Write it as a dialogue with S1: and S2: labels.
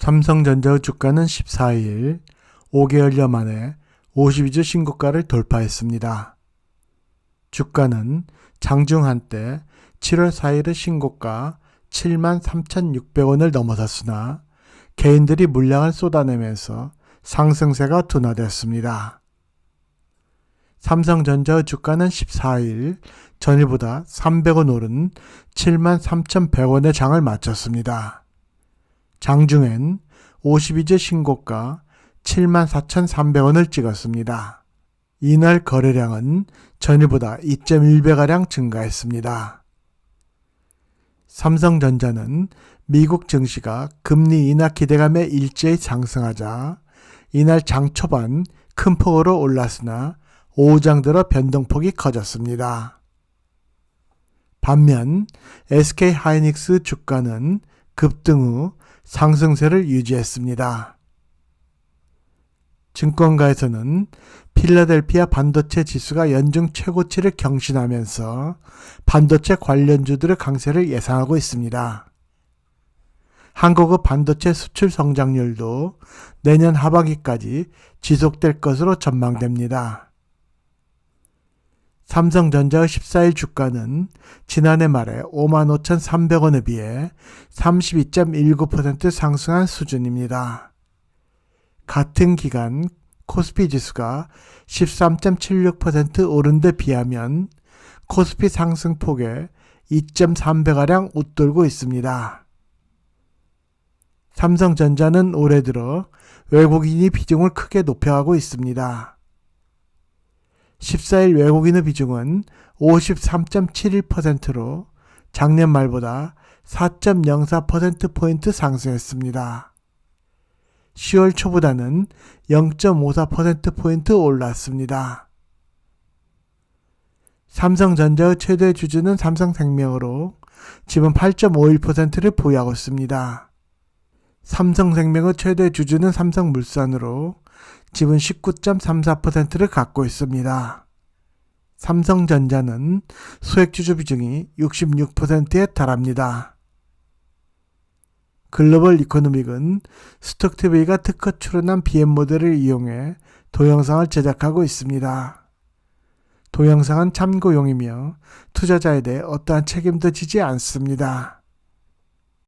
S1: 삼성전자의 주가는 14일 5개월여 만에 52주 신고가를 돌파했습니다. 주가는 장중 한때 7월 4일의 신고가 73,600원을 넘어섰으나 개인들이 물량을 쏟아내면서 상승세가 둔화됐습니다. 삼성전자의 주가는 14일 전일보다 300원 오른 73,100원의 장을 마쳤습니다. 장중엔 52주 신고가 74,300원을 찍었습니다. 이날 거래량은 전일보다 2.1배가량 증가했습니다. 삼성전자는 미국 증시가 금리 인하 기대감에 일제히 상승하자 이날 장 초반 큰 폭으로 올랐으나 오후장 들어 변동폭이 커졌습니다. 반면 SK 하이닉스 주가는 급등 후 상승세를 유지했습니다. 증권가에서는 필라델피아 반도체 지수가 연중 최고치를 경신하면서 반도체 관련주들의 강세를 예상하고 있습니다. 한국의 반도체 수출 성장률도 내년 하반기까지 지속될 것으로 전망됩니다. 삼성전자의 14일 주가는 지난해 말에 55,300원에 비해 32.19% 상승한 수준입니다. 같은 기간 코스피 지수가 13.76% 오른 데 비하면 코스피 상승폭에 2.3배가량 웃돌고 있습니다. 삼성전자는 올해 들어 외국인이 비중을 크게 높여가고 있습니다. 14일 외국인의 비중은 53.71%로 작년 말보다 4.04%포인트 상승했습니다. 10월 초보다는 0.54%포인트 올랐습니다. 삼성전자의 최대 주주는 삼성생명으로 지분 8.51%를 보유하고 있습니다. 삼성생명의 최대 주주는 삼성물산으로 지분 19.34%를 갖고 있습니다. 삼성전자는 소액주주 비중이 66%에 달합니다. 글로벌 이코노믹은 스톡TV가 특허 출원한 BM 모델을 이용해 동영상을 제작하고 있습니다. 동영상은 참고용이며 투자자에 대해 어떠한 책임도 지지 않습니다.